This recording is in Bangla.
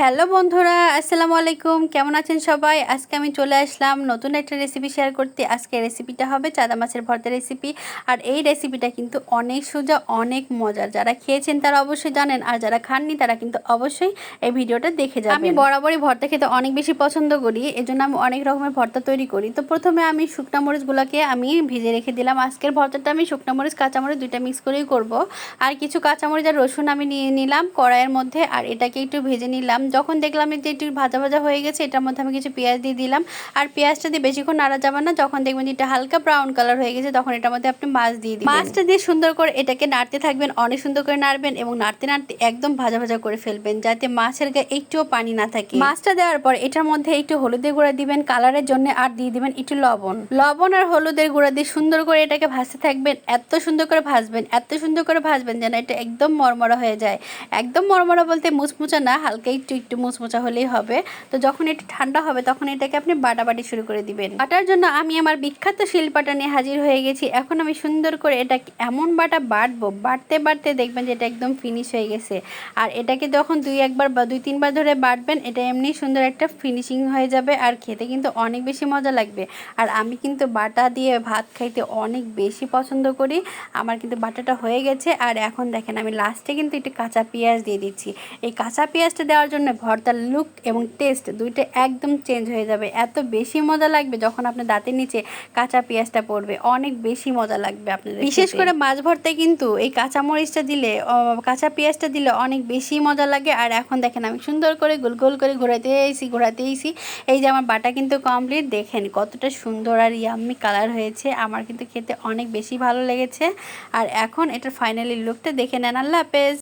হ্যালো বন্ধুরা, আসসালামু আলাইকুম। কেমন আছেন সবাই? আজকে আমি চলে আসলাম নতুন একটা রেসিপি শেয়ার করতে। আজকে রেসিপিটা হবে চাদা মাছের ভর্তা রেসিপি আর এই রেসিপিটা কিন্তু অনেক সোজা, অনেক মজার। যারা খেয়েছেন তারা অবশ্যই জানেন, আর যারা খাননি তারা কিন্তু অবশ্যই এই ভিডিওটা দেখে যাবেন। আমি বরাবরই ভর্তা খেতে অনেক বেশি পছন্দ করি, এজন্য আমি অনেক রকমের ভর্তা তৈরি করি। তো প্রথমে আমি শুকনা মরিচগুলোকে আমি ভিজে রেখে দিলাম। আজকের ভর্তাটা আমি শুকনা মরিচ কাঁচামরিচ দুইটা মিক্স করেই করব। আর কিছু কাঁচামরিচ আর রসুন আমি নিয়ে নিলাম কড়াইয়ের মধ্যে, আর এটাকে একটু ভেজে নিলাম। যখন দেখলাম যে একটু ভাজা ভাজা হয়ে গেছে এটার মধ্যে আমি কিছু পেঁয়াজ দিয়ে দিলাম। আর পেঁয়াজটা দিয়ে বেশিক্ষণ নাড়া যাবে না যখন দেখবেন এটা হালকা ব্রাউন কালার হয়ে গেছে তখন এটার মধ্যে আপনি মাছ দিয়ে দিন মাছটা দিয়ে সুন্দর করে এটাকে নাড়তে থাকবেন অনেক সুন্দর করে নাড়বেন এবং নাড়তে নাড়তে একদম ভাজা ভাজা করে ফেলবেন যাতে মাছের গায়ে একটুও পানি না থাকে। মাছটা দেওয়ার পর এটার মধ্যে একটু হলুদের গুঁড়া দিবেন কালারের জন্য আর দিয়ে দিবেন একটু লবণ। লবণ আর হলুদের গুঁড়া দিয়ে সুন্দর করে এটাকে ভাজতে থাকবেন এত সুন্দর করে ভাজবেন এত সুন্দর করে ভাজবেন যেন এটা একদম মরমরা হয়ে যায়। একদম মরমরা বলতে মুচমুচা না হালকা একটু একটু মুচমুচা হলেই হবে। তো যখন একটু ঠান্ডা হবে, তখন এটাকে আপনি বাটাবাটি শুরু করে দিবেন। বাটার জন্য আমি আমার বিখ্যাত শিলপাটা নিয়ে হাজির হয়ে গেছি। এখন আমি সুন্দর করে এটা এমন বাটা বাটবো, বাটতে বাটতে দেখবেন যে এটা একদম ফিনিশ হয়ে গেছে। আর এটাকে যখন দুই একবার বা দুই তিনবার ধরে বাটবেন, এটা এমনি সুন্দর একটা ফিনিশিং হয়ে যাবে আর খেতে কিন্তু অনেক বেশি মজা লাগবে। আর আমি কিন্তু বাটা দিয়ে ভাত খাইতে অনেক বেশি পছন্দ করি। আমার কিন্তু বাটাটা হয়ে গেছে। আর এখন দেখেন আমি লাস্টে কিন্তু একটু কাঁচা পেঁয়াজ দিয়ে দিচ্ছি। এই কাঁচা পেঁয়াজটা দেওয়ার জন্য ভর্তার লুক এবং টেস্ট দুইটা একদম চেঞ্জ হয়ে যাবে। এত বেশি মজা লাগবে যখন আপনার দাঁতের নিচে কাঁচা পেঁয়াজটা পড়বে। অনেক বেশি মজা লাগবে আপনাদের বিশেষ করে মাছ ভর্তায় কিন্তু এই কাঁচা মরিচটা দিলে কাঁচা পেঁয়াজটা দিলে অনেক বেশি মজা লাগে। আর এখন দেখেন আমি সুন্দর করে গোল গোল করে ঘোরাতে এসি ঘোরাতে এসি এই যে আমার বাটা কিন্তু কমপ্লিট দেখেন কতটা সুন্দর আর ইয়াম্মি কালার হয়েছে। আমার কিন্তু খেতে অনেক বেশি ভালো লেগেছে। আর এখন এটার ফাইনালি লুকটা দেখে নেন। আল্লাহ হাফেজ।